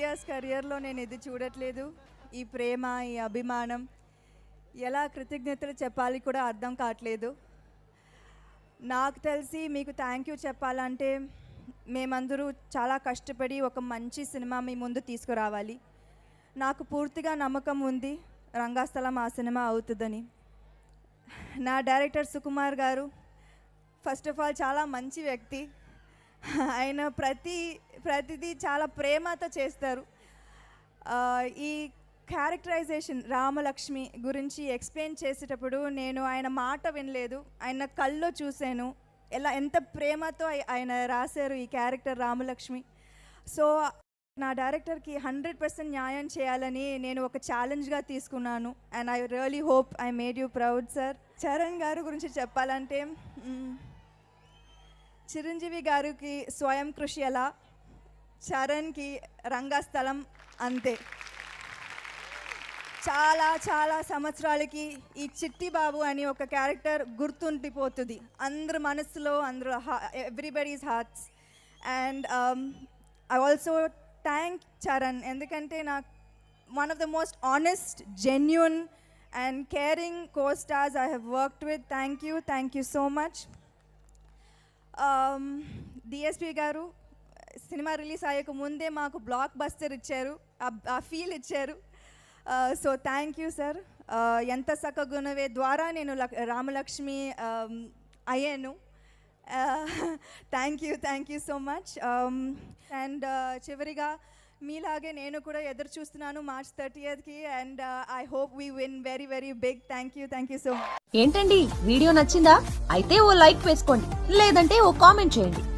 Years కెరియర్లో నేను ఇది చూడట్లేదు. ఈ ప్రేమ ఈ అభిమానం ఎలా కృతజ్ఞతలు చెప్పాలి కూడా అర్థం కావట్లేదు. నాకు తెలిసి మీకు థ్యాంక్ యూ చెప్పాలంటే మేమందరూ చాలా కష్టపడి ఒక మంచి సినిమా మీ ముందు తీసుకురావాలి. నాకు పూర్తిగా నమ్మకం ఉంది రంగస్థలం ఆ సినిమా అవుతుందని. నా డైరెక్టర్ సుకుమార్ గారు ఫస్ట్ ఆఫ్ ఆల్ చాలా మంచి వ్యక్తి. ఆయన ప్రతి ప్రతిదీ చాలా ప్రేమతో చేస్తారు. ఈ క్యారెక్టరైజేషన్ రామలక్ష్మి గురించి ఎక్స్ప్లెయిన్ చేసేటప్పుడు నేను ఆయన మాట వినలేదు. ఆయన కళ్ళు చూశాను. ఎలా ఎంత ప్రేమతో ఆయన రాశారు ఈ క్యారెక్టర్ రామలక్ష్మి. సో నా డైరెక్టర్కి హండ్రెడ్ పర్సెంట్ న్యాయం చేయాలని నేను ఒక ఛాలెంజ్గా తీసుకున్నాను. And I really hope I made you proud sir Charan garu గురించి చెప్పాలంటే చిరంజీవి గారికి స్వయం కృషి ఎలా? చరణ్కి రంగస్థలం అంతే. చాలా చాలా సంవత్సరాలకి ఈ చిట్టి బాబు అని ఒక క్యారెక్టర్ గుర్తుండిపోతుంది. అందరి మనసులో అందరూ everybody's hearts and I also thank Charan ఎందుకంటే నాకు one of the most honest genuine and caring co-stars I have worked with thank you thank you so much DSP garu cinema release అయ్యక ముందే మాకు block buster ఇచ్చారు. ఆ- feel ఇచ్చారు. So thank you sir ఎంత సక్కగునవే ద్వారా నేను లక్- రామలక్ష్మి అయ్యాను. Thank you thank you so much and చివరిగా మీలాగే నేను కూడా ఎదురు చూస్తున్నాను March థర్టీయత్కి and I hope we win very very big thank you thank you so much ఏంటండి? వీడియో నచ్చిందా? అయితే ఓ లైక్ వేసుకోండి. లేదంటే ఓ కామెంట్ చేయండి.